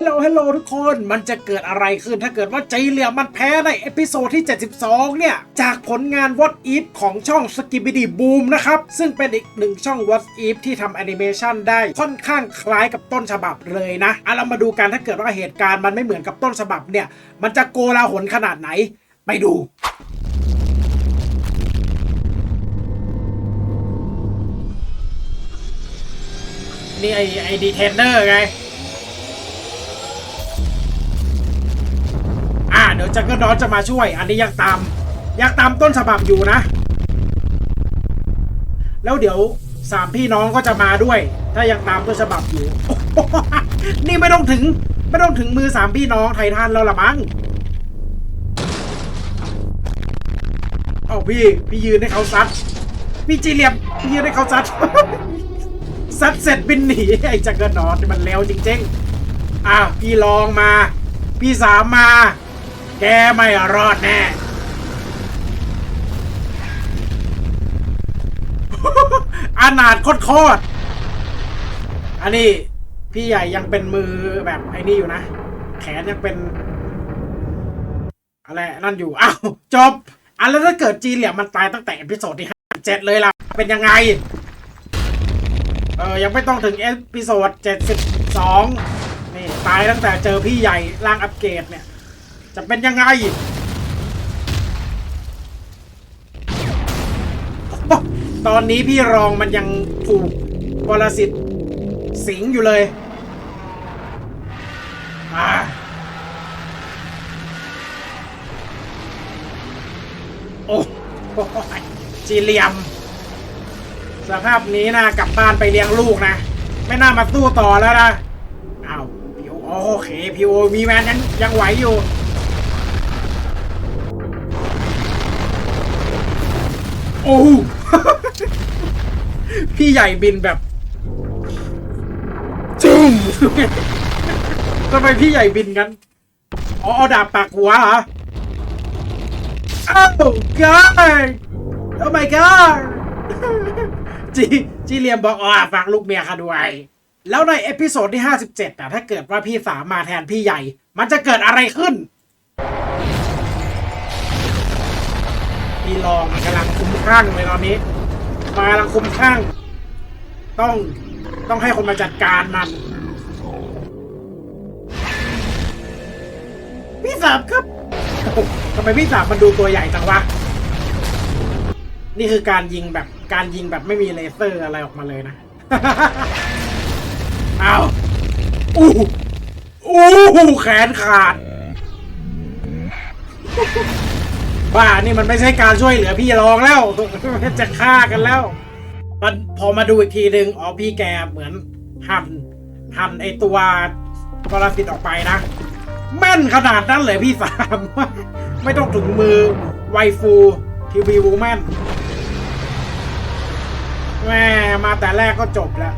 ฮัลโหลฮัลโหลทุกคน มันจะเกิดอะไรขึ้นถ้าเกิดว่าใจเหลี่ยมมันแพ้ในเอพิโซดที่ 72 เนี่ย จากผลงาน What If ของช่อง s k i b i d y Boom นะครับ ซึ่งเป็นอีกหนึ่งช่อง What If ที่ทำแอนิเมชันได้ค่อนข้างคล้ายกับต้นฉบับเลยนะเอะเรามาดูกันถ้าเกิดว่าเหตุการณ์มันไม่เหมือนกับต้นฉบับเนี่ย มันจะโกลาหลขนาดไหน ไปดูนี่ไอไอดีเทนเนอร์ไง อ่าเดี๋ยวจักรดอนจะมาช่วย อันนี้ยังตามยังตามต้นฉบับอยู่นะ แล้วเดี๋ยวสามพี่น้องก็จะมาด้วย ถ้ายังตามต้นฉบับอยู่ นี่ไม่ต้องถึง ไม่ต้องถึงมือสามพี่น้องไททันแล้วละมั้งเอาพี่ พี่ยืนให้เขาซัดพี่จีเรียมพี่ยืนให้เขาซัดซัดเสร็จบินหนีไอ้จักรดอนมันเร็วจริงๆอะพี่ลองมา พี่สามมา แกไม่รอดแน่อนาถโคตรอันนี้พี่ใหญ่ยังเป็นมือแบบไอ้นี่อยู่นะ แขนยังเป็น อะไรนั่นอยู่ อ้าว จบ อันแล้วถ้าเกิดจีเหลี่ยมมันตายตั้งแต่เอพิโซดที่ห้าเจ็ดเลยล่ะ เป็นยังไง เออ ยังไม่ต้องถึงเอพิโซดเจ็ดสิบสองนี่ ตายตั้งแต่เจอพี่ใหญ่ร่างอัปเกรดเนี่ย จะเป็นยังไงตอนนี้พี่รองมันยังถูกปรสิตสิงอยู่เลยอ่าโอ้จีเลียม สภาพนี้นะกลับบ้านไปเลี้ยงลูกนะ ไม่น่ามาสู้ต่อแล้วนะอ้าวพีโอโอเคพีโอมีแมนยังยังไหวอยู่ โอ้พี่ใหญ่บินแบบจุ้มทำไมพี่ใหญ่บินกันอ๋อเอาดาบปากหัวเหรออ้าว god oh my god จีจีเลียมบอกอ๋อฝากลูกเมียค่ะด้วย แล้วในเอพิโซดที่ 57อะถ้าเกิดว่าพี่สามมาแทนพี่ใหญ่ มันจะเกิดอะไรขึ้น พี่รองมันกำลังคุ้มครั่งเลยตอนนี้มากำลังคุ้มครั่งต้องต้องให้คนมาจัดการมัน พี่สามครับทำไมพี่สามมันดูตัวใหญ่จังวะ นี่คือการยิงแบบการยิงแบบไม่มีเลเซอร์อะไรออกมาเลยนะเอาอู้อู้แขนขาด บ้านี่มันไม่ใช่การช่วยเหลือพี่รองแล้ว จะฆ่ากันแล้วมันพอมาดูอีกทีหนึ่งอ๋อพี่แกเหมือนหั่นหั่นไอตัวปรสิตออกไปนะ แม่นขนาดนั้นเลยพี่สามไม่ต้องถึงมือไวฟูทีวีวูแมนแม่มาแต่แรกก็จบแล้ว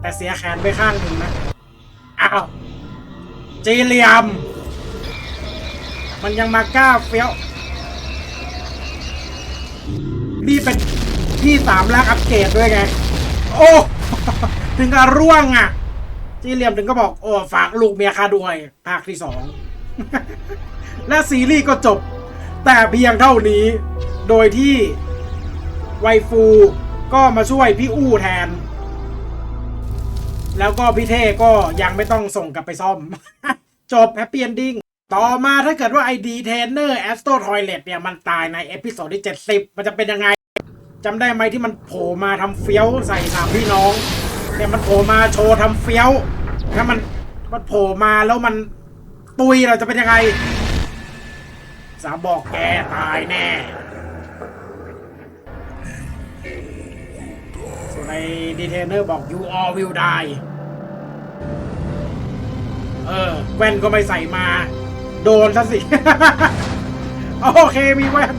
แต่เสียแขนไปข้างหนึ่งนะ อ้าวจีเลียม มันยังมากล้าเฟี้ยว นี่เป็นพี่สามล่างอัปเกรดด้วยไง โอ้ ถึงกับร่วงอะ จีเหลียมถึงก็บอก โอ้ ฝากลูกเมียข้าด้วย ภาคที่สอง และซีรีส์ก็จบ แต่เพียงเท่านี้ โดยที่ไวฟูก็มาช่วยพี่อู้แทน แล้วก็พี่เท่ก็ยังไม่ต้องส่งกลับไปซ่อม จบแฮปปี้เอนดิ้ง ต่อมาถ้าเกิดว่าไอดีเทนเนอร์แอสโตทอยเลตเนี่ย มันตายในเอพิโซดที่ 70 มันจะเป็นยังไงจำได้ไหมที่มันโผล่มาทำเฟี้ยวใส่สามพี่น้องเนี่ยมันโผล่มาโชว์ทำเฟี้ยว ถ้ามันมันโผล่มาแล้วมันตุยเราจะเป็นยังไง สาบอกแกตายแน่ส่วนไอ้ดีเทนเนอร์บอก you all will die เออ แว่นก็ไม่ใส่มา โดนซะสิ โอเคมีแว่น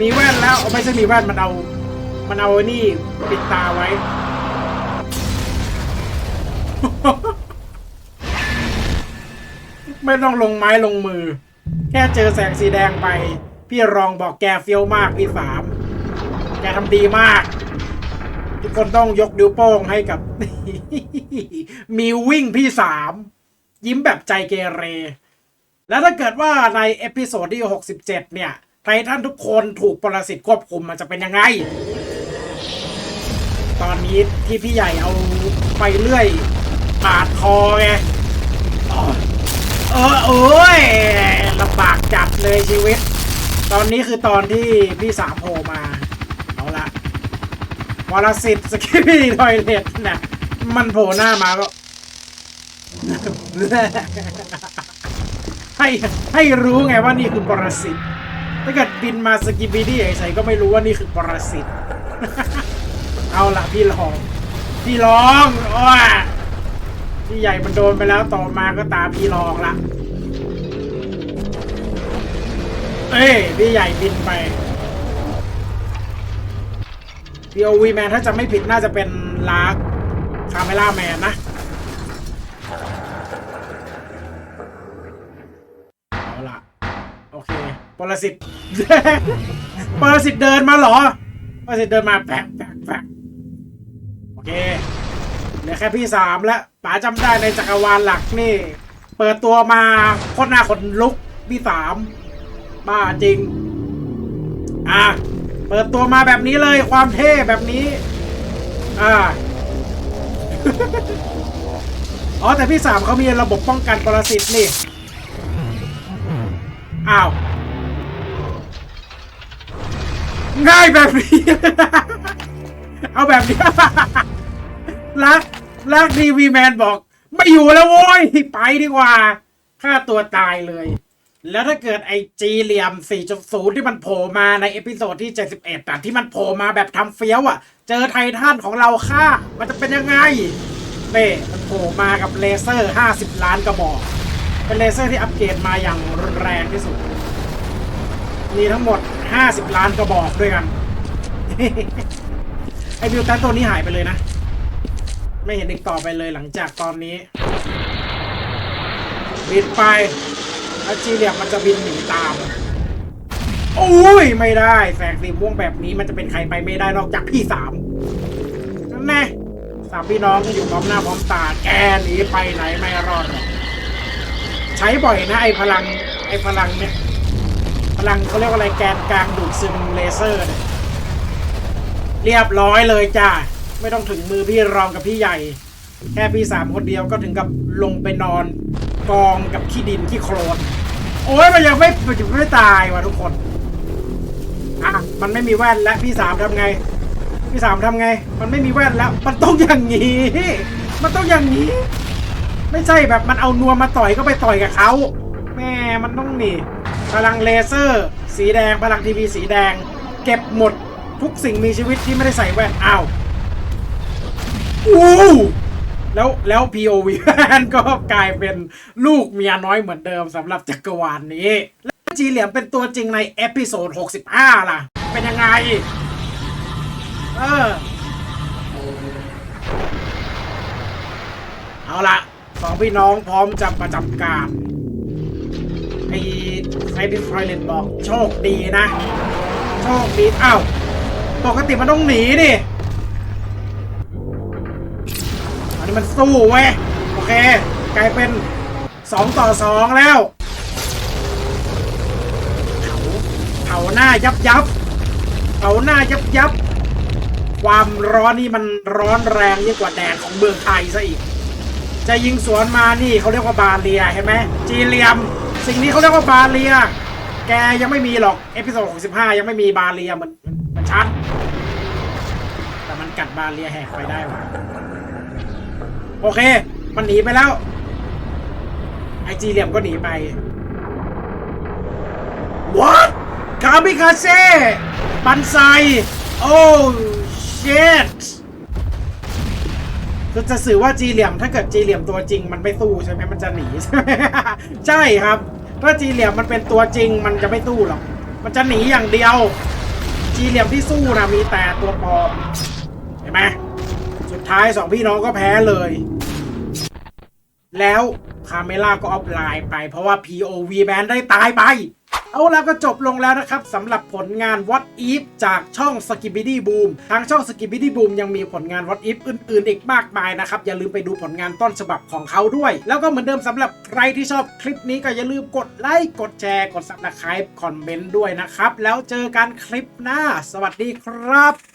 มีแว่นแล้วไม่ใช่มีแว่นมันเอา มันเอาไอ้นี่ ปิดตาไว้ ไม่ต้องลงไม้ลงมือ แค่เจอแสงสีแดงไป พี่รองบอกแกเฟี้ยวมากพี่สาม แกทำดีมาก ทุกคนต้องยกนิ้วโป้งให้กับ มีวิ่งพี่สาม ยิ้มแบบใจเกเร แล้วถ้าเกิดว่าในเอพิโซดที่ 67 เนี่ยไททันทุกคนถูกปรสิตควบคุมมันจะเป็นยังไง ตอนนี้ที่พี่ใหญ่เอาไปเรื่อยปาดคอไงอ๋อเออโอ้ยลำบากจัดเลยชีวิต ตอนนี้คือตอนที่พี่สามโผล่มา เอาละวรสิทธิ์สกิปปี้ทอยเล็ตนะมันโผล่หน้ามาก็ ให้ให้รู้ไงว่านี่คือปรสิตถ้าเกิดบินมาสกิปปี้ที่ๆก็ไม่รู้ว่านี่คือปรสิตเอาละพี่ลอง พี่ลองโอ้ยพี่ใหญ่มันโดนไปแล้วต่อมาก็ตามพี่ลองละเอ้ยพี่ใหญ่บินไป POV แมนถ้าจะไม่ผิดน่าจะเป็นลาร์คคาเมล่าแมนนะ เอา ละโอเคปรสิตปรสิตเดินมาเหรอปรสิตเดินมาแปะแปะแปะโอเคเหลือแค่พี่สามแล้วป๋าจำได้ในจักรวาลหลักนี่ เปิดตัวมาโคตรหน้าขนลุกพี่สามบ้าจริง อะ เปิดตัวมาแบบนี้เลยความเท่แบบนี้ อ่าอ๋อแต่พี่สามเขามีระบบป้องกันปรสิตนี่ อ้าว ง่ายแบบนี้ เอาแบบนี้ลักลักทีวีแมนบอก ไม่อยู่แล้วโว้ย ไปดีกว่าฆ่าตัวตายเลย แล้วถ้าเกิดไอจีเหลี่ยม 4.0 ที่มันโผล่มาในเอพิโซดที่ 71แต่ที่มันโผล่มาแบบทำเฟี้ยวอะ เจอไททันของเราฆ่า มันจะเป็นยังไงเน่มันโผล่มากับเลเซอร์ 50 ล้านกระบอก เป็นเลเซอร์ที่อัปเกรดมาอย่างรุนแรงที่สุด มีทั้งหมด 50 ล้านกระบอกด้วยกัน ไอบิวตันตัวนี้หายไปเลยนะ ไม่เห็นอีกต่อไปเลยหลังจากตอนนี้บินไปแล้วจีเรียมมันจะบินหนีตามโอ้ยไม่ได้แสงสีม่วงแบบนี้มันจะเป็นใครไปไม่ได้นอกจากพี่สามนั่นแน่สามพี่น้องก็อยู่พร้อมหน้าพร้อมตาแกหนีไปไหนไม่รอดหรอกใช้บ่อยนะไอพลังไอพลังเนี่ยพลังเขาเรียกว่าอะไรแกนกลางดูดซึมเลเซอร์เนี่ยเรียบร้อยเลยจ้าไม่ต้องถึงมือพี่รองกับพี่ใหญ่ แค่พี่สามคนเดียวก็ถึงกับลงไปนอน กองกับขี้ดินขี้โคลนโอ้ยมันยังไม่มันยังไม่ตายว่ะทุกคนอะมันไม่มีแว่นแล้วพี่สามทำไง พี่สามทำไง มันไม่มีแว่นแล้ว มันต้องอย่างนี้ มันต้องอย่างนี้ ไม่ใช่แบบมันเอานัวมาต่อยก็ไปต่อยกับเขาแม่มันต้องหนีพลังเลเซอร์ สีแดงพลังทีวีสีแดง เก็บหมดทุกสิ่งมีชีวิตที่ไม่ได้ใส่แว่นอ้าวอู้แล้วแล้ว POV นก็กลายเป็นลูกเมียน้อยเหมือนเดิมสำหรับจักรวาลนี้ แล้วจีเหลี่ยมเป็นตัวจริงในเอพิโซด 65 ล่ะ เป็นยังไง เออ เอาละ สองพี่น้องพร้อมจะประจำการไอ้ไซดิสไฟเลนบอกโชคดีนะ โชคดีอ้าวปกติมันต้องหนีดิอันนี้มันสู้เว้ย โอเค กลายเป็นสองต่อสองแล้วเผาเผาหน้ายับยับเผาหน้ายับยับ ความร้อนนี่มันร้อนแรงยิ่งกว่าแดดของเมืองไทยซะอีก จะยิงสวนมานี่เขาเรียกว่าบาเลียเห็นไหมจีเรียม สิ่งนี้เขาเรียกว่าบาเลีย แกยังไม่มีหรอกเอพิโซด65 ยังไม่มีบาเลียมือนมันชัด แต่มันกัดบาเลียแหกไปได้ว่ะโอเค มันหนีไปแล้ว ไอจีเหลี่ยมก็หนีไป What คาบิคาเซ่ปันไซโอ้ shit คือจะสื่อว่าจีเหลี่ยมถ้าเกิดจีเหลี่ยมตัวจริงมันไม่สู้ใช่ไหมมันจะหนีใช่ไหมใช่ครับ ถ้าจีเหลี่ยมมันเป็นตัวจริงมันจะไม่สู้หรอกมันจะหนีอย่างเดียว จีเหลี่ยมที่สู้นะมีแต่ตัวปลอมเห็นไหมสุดท้ายสองพี่น้องก็แพ้เลย แล้วคาเมล่าก็ออฟไลน์ไปเพราะว่า POV แบนได้ตายไป เอาละก็จบลงแล้วนะครับสำหรับผลงาน What If จากช่อง s k i b i d y Boom ทางช่อง s k i b i d y Boom ยังมีผลงาน What If อื่นๆ อีกมากมายนะครับ อย่าลืมไปดูผลงานต้นฉบับของเขาด้วย แล้วก็เหมือนเดิมสำหรับใครที่ชอบคลิปนี้ก็อย่าลืมกดไลค์กดแชร์ กด Subscribe คอมเมนต์ด้วยนะครับ แล้วเจอกันคลิปหน้า สวัสดีครับ